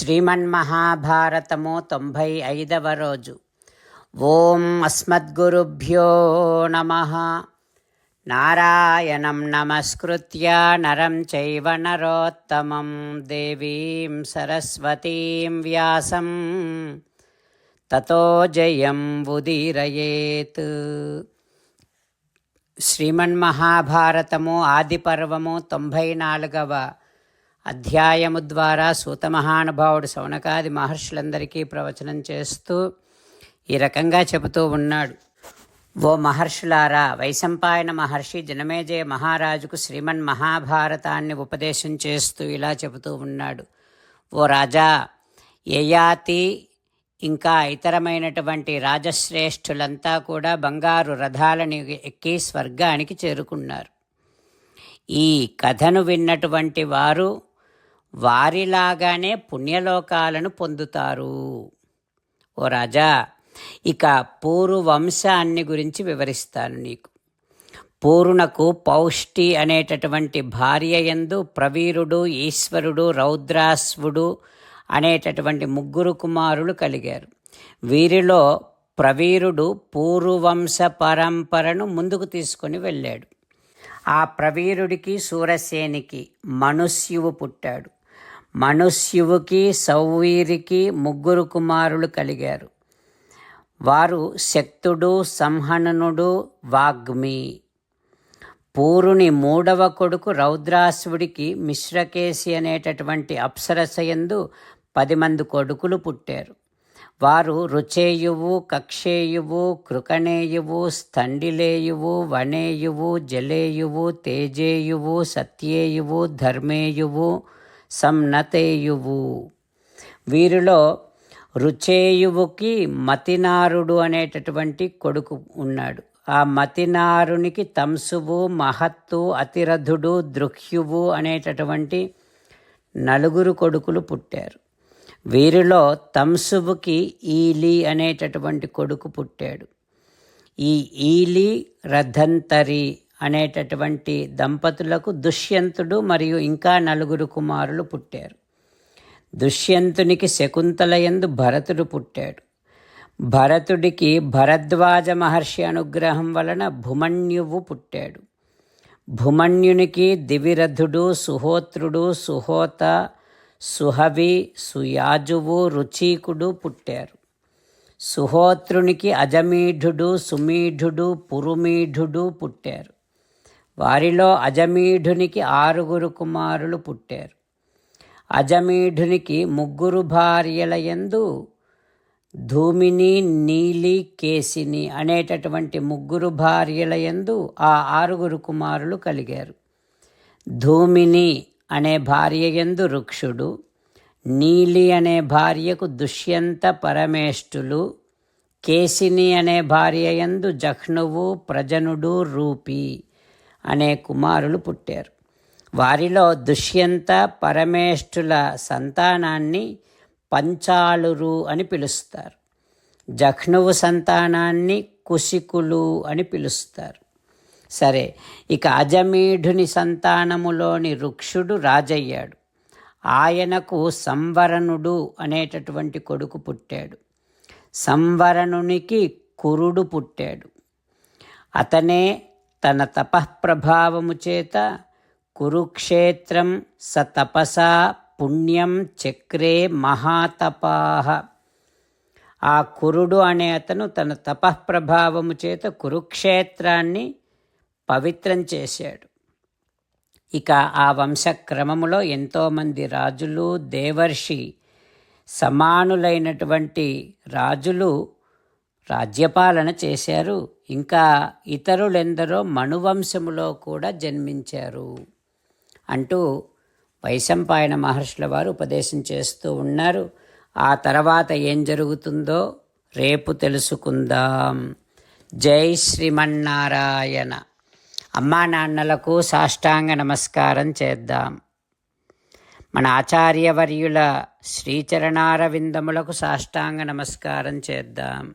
శ్రీమన్మహాభారతము తొంభై ఐదవ రోజు ఓం అస్మద్గురుభ్యో నమ. నారాయణం నమస్కృత్య నరం చైవ నరోత్తమం దేవీం సరస్వతీం వ్యాసం. తతో జయం ఉదీరయేత్. శ్రీమన్మహాభారతము ఆదిపర్వము తొంభై నాలుగవ అధ్యాయము ద్వారా సూత మహానుభావుడు శౌనకాది మహర్షులందరికీ ప్రవచనం చేస్తూ ఈ రకంగా చెబుతూ ఉన్నాడు. ఓ మహర్షులారా వైశంపాయన మహర్షి జనమేజయ మహారాజుకు శ్రీమన్ మహాభారతాన్ని ఉపదేశం చేస్తూ ఇలా చెబుతూ ఉన్నాడు. ఓ రాజా యయాతి ఇంకా ఇతరమైనటువంటి రాజశ్రేష్ఠులంతా కూడా బంగారు రథాలని ఎక్కి స్వర్గానికి చేరుకున్నారు. ఈ కథను విన్నటువంటి వారు వారిలాగానే పుణ్యలోకాలను పొందుతారు. ఓ రాజా ఇక పూర్వ వంశాన్ని గురించి వివరిస్తాను నీకు. పూర్ణకు పౌష్టి అనేటటువంటి భార్య యందు ప్రవీరుడు ఈశ్వరుడు రౌద్రాశ్వుడు అనేటటువంటి ముగ్గురు కుమారులు కలిగారు. వీరిలో ప్రవీరుడు పూర్వవంశ పరంపరను ముందుకు తీసుకొని వెళ్ళాడు. ఆ ప్రవీరుడికి సూరసేనికి మనుష్యువు పుట్టాడు. మనుష్యువుకి సౌవీరికి ముగ్గురు కుమారులు కలిగారు. వారు శక్తుడు సంహననుడు వాగ్మి. పూరుని మూడవ కొడుకు రౌద్రాసుడికి మిశ్రకేశి అనేటటువంటి అప్సరసయందు పది మంది కొడుకులు పుట్టారు. వారు రుచేయువు కక్షేయువు కృకణేయువు స్థండిలేయువు వనేయువు జలేయువు తేజేయువు సత్యేయువు ధర్మేయువు సంనతేయువు. వీరిలో రుచేయువుకి మతినారుడు అనేటటువంటి కొడుకు ఉన్నాడు. ఆ మతినారునికి తంసువు మహత్తు అతిరథుడు దృహ్యువు అనేటటువంటి నలుగురు కొడుకులు పుట్టారు. వీరిలో తంసువుకి ఈలి అనేటటువంటి కొడుకు పుట్టాడు. ఈ ఈలి రథంతరి అనేటటువంటి దంపతులకు దుష్యంతుడు మరియు ఇంకా నలుగురు కుమారులు పుట్టారు. దుష్యంతునికి శకుంతల ఎందు భరతుడు పుట్టాడు. భరతుడికి భరద్వాజ మహర్షి అనుగ్రహం వలన భుమన్యువు పుట్టాడు. భుమన్యునికి దివిరథుడు సుహోత్రుడు సుహోత సుహవి సుయాజువు రుచీకుడు పుట్టారు. సుహోత్రునికి అజమీఢుడు సుమీఢుడు పురుమీఢుడు పుట్టారు. వారిలో అజమీఢునికి ఆరుగురు కుమారులు పుట్టారు. అజమీఢునికి ముగ్గురు భార్యల యందు ధూమిని నీలి కేసిని అనేటటువంటి ముగ్గురు భార్యల యందు ఆ ఆరుగురు కుమారులు కలిగారు. ధూమిని అనే భార్య యందు రుక్షుడు నీలి అనే భార్యకు దుష్యంత పరమేష్ఠులు కేసిని అనే భార్య యందు జహ్నువు ప్రజనుడు రూపి. అనే కుమారులు పుట్టారు. వారిలో దుష్యంత పరమేష్ఠుల సంతానాన్ని పంచాలురు అని పిలుస్తారు. జఖ్నువు సంతానాన్ని కుశికులు అని పిలుస్తారు. సరే ఇక అజమీఢుని సంతానములోని రుక్షుడు రాజయ్యాడు. ఆయనకు సంవరణుడు అనేటటువంటి కొడుకు పుట్టాడు. సంవరణునికి కురుడు పుట్టాడు. అతనే తన తపఃప్రభావము చేత కురుక్షేత్రం స తపసా పుణ్యం చక్రే మహాతపాహ ఆ కురుడు అనే అతను తన తపఃప్రభావము చేత కురుక్షేత్రాన్ని పవిత్రం చేశాడు. ఇక ఆ వంశక్రమములో ఎంతోమంది రాజులు దేవర్షి సమానులైనటువంటి రాజులు రాజ్యపాలన చేశారు. ఇంకా ఇతరులెందరో మనువంశములో కూడా జన్మించారు. అంటూ వైశంపాయన మహర్షుల వారు ఉపదేశం చేస్తూ ఉన్నారు. ఆ తర్వాత ఏం జరుగుతుందో రేపు తెలుసుకుందాం. జై శ్రీమన్నారాయణ. అమ్మా నాన్నలకు సాష్టాంగ నమస్కారం చేద్దాం. మన ఆచార్యవర్యుల శ్రీచరణారవిందములకు సాష్టాంగ నమస్కారం చేద్దాం.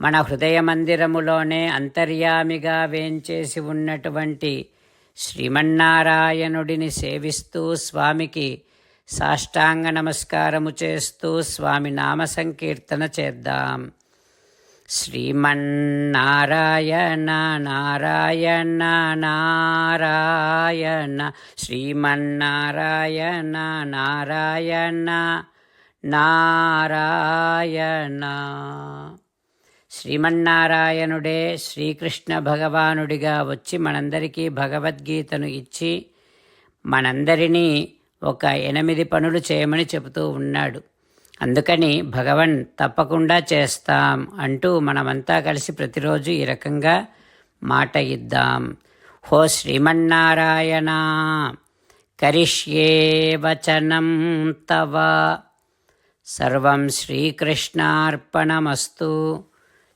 మన హృదయ మందిరములోనే అంతర్యామిగా వేంచేసి ఉన్నటువంటి శ్రీమన్నారాయణుడిని సేవిస్తూ స్వామికి సాష్టాంగ నమస్కారము చేస్తూ స్వామి నామ సంకీర్తన చేద్దాం. శ్రీమన్నారాయణ నారాయణ నారాయణ శ్రీమన్నారాయణ నారాయణ నారాయణ. శ్రీమన్నారాయణుడే శ్రీకృష్ణ భగవానుడిగా వచ్చి మనందరికీ భగవద్గీతను ఇచ్చి మనందరినీ ఒక ఎనిమిది పనులు చేయమని చెబుతూ ఉన్నాడు. అందుకని భగవన్ తప్పకుండా చేస్తాం అంటూ మనమంతా కలిసి ప్రతిరోజు ఈ రకంగా మాట ఇద్దాం. హో శ్రీమన్నారాయణ కరిష్యే వచనం తవ. సర్వం శ్రీకృష్ణార్పణమస్తు.